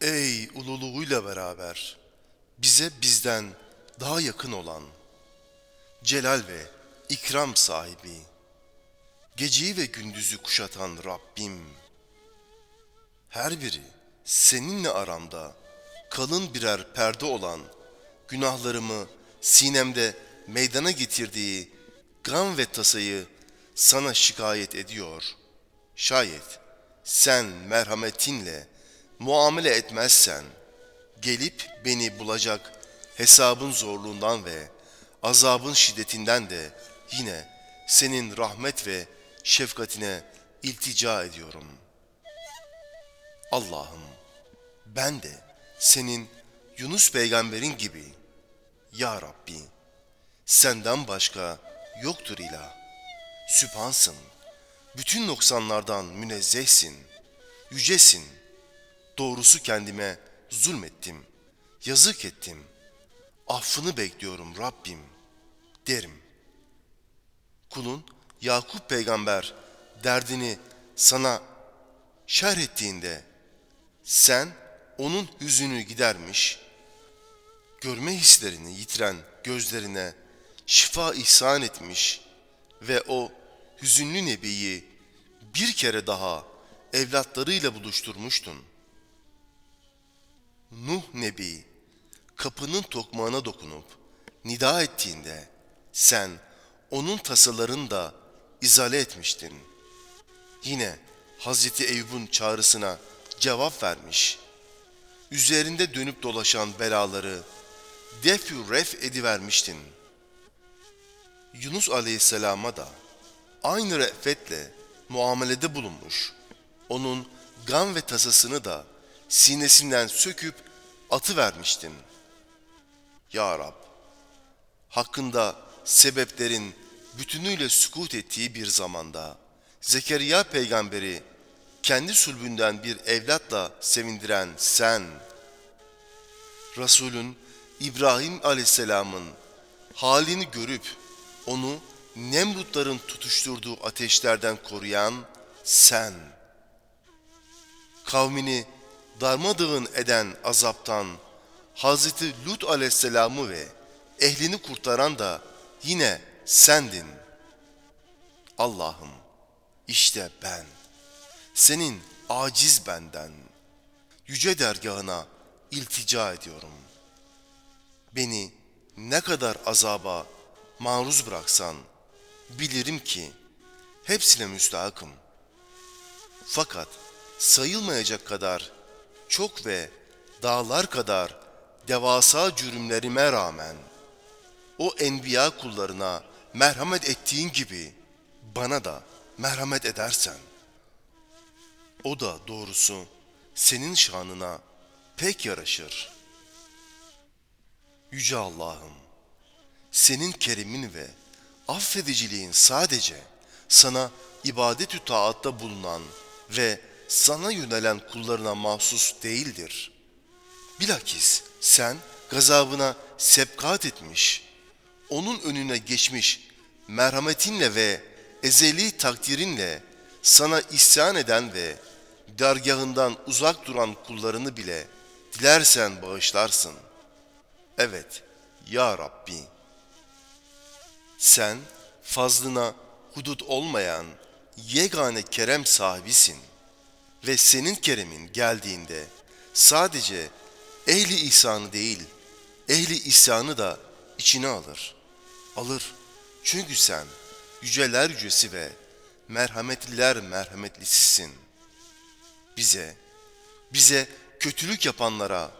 Ey ululuğuyla beraber bize bizden daha yakın olan celal ve ikram sahibi geceyi ve gündüzü kuşatan Rabbim her biri seninle aramda kalın birer perde olan günahlarımı sinemde meydana getirdiği gam ve tasayı sana şikayet ediyor. Şayet sen merhametinle muamele etmezsen gelip beni bulacak hesabın zorluğundan ve azabın şiddetinden de yine senin rahmet ve şefkatine iltica ediyorum. Allah'ım ben de senin Yunus peygamberin gibi ya Rabbi senden başka yoktur ilah. Sübhansın. Bütün noksanlardan münezzehsin. Yücesin. Doğrusu kendime zulmettim. Yazık ettim. Affını bekliyorum Rabbim derim. Kulun Yakup peygamber derdini sana şerh ettiğinde sen onun hüzünü gidermiş, görme hislerini yitiren gözlerine şifa ihsan etmiş ve o hüzünlü nebiyi bir kere daha evlatlarıyla buluşturmuştun. Nuh Nebi kapının tokmağına dokunup nida ettiğinde sen onun tasalarını da izale etmiştin. Yine Hazreti Eyüp'ün çağrısına cevap vermiş. Üzerinde dönüp dolaşan belaları defü ref edivermiştin. Yunus Aleyhisselam'a da aynı re'fetle muamelede bulunmuş. Onun gam ve tasasını da sinesinden söküp atı vermiştin. Ya Rab, hakkında sebeplerin bütünüyle sükut ettiği bir zamanda Zekeriya peygamberi kendi sulbünden bir evlatla sevindiren sen, Resulün İbrahim aleyhisselamın halini görüp onu Nemrutların tutuşturduğu ateşlerden koruyan sen, kavmini darmadağın eden azaptan Hazreti Lut aleyhisselamı ve ehlini kurtaran da yine sendin. Allah'ım işte ben, senin aciz benden, yüce dergahına iltica ediyorum. Beni ne kadar azaba maruz bıraksan, bilirim ki hepsine müstahakım. Fakat sayılmayacak kadar çok ve dağlar kadar devasa cürümlerime rağmen o enbiya kullarına merhamet ettiğin gibi bana da merhamet edersen o da doğrusu senin şanına pek yaraşır. Yüce Allah'ım senin kerimin ve affediciliğin sadece sana ibadetü taatta bulunan ve sana yönelen kullarına mahsus değildir. Bilakis sen gazabına sepkat etmiş, onun önüne geçmiş merhametinle ve ezeli takdirinle sana isyan eden ve dergahından uzak duran kullarını bile dilersen bağışlarsın. Evet, Ya Rabbi. Sen fazlına hudut olmayan yegane kerem sahibisin ve senin keremin geldiğinde sadece ehli ihsanı değil, ehli isyanı da içine alır. Alır. Çünkü sen yüceler yücesi ve merhametliler merhametlisisin. Bize, bize kötülük yapanlara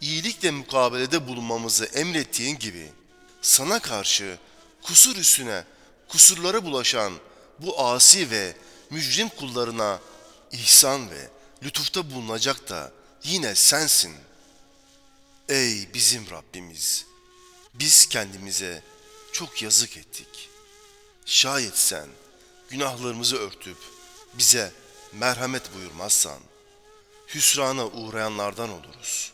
iyilikle mukabelede bulunmamızı emrettiğin gibi sana karşı kusur üstüne kusurlara bulaşan bu asi ve mücrim kullarına ihsan ve lütufta bulunacak da yine sensin. Ey bizim Rabbimiz! Biz kendimize çok yazık ettik. Şayet sen günahlarımızı örtüp bize merhamet buyurmazsan, hüsrana uğrayanlardan oluruz.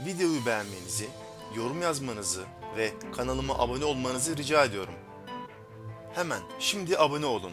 Videoyu beğenmenizi, yorum yazmanızı ve kanalıma abone olmanızı rica ediyorum. Hemen şimdi abone olun.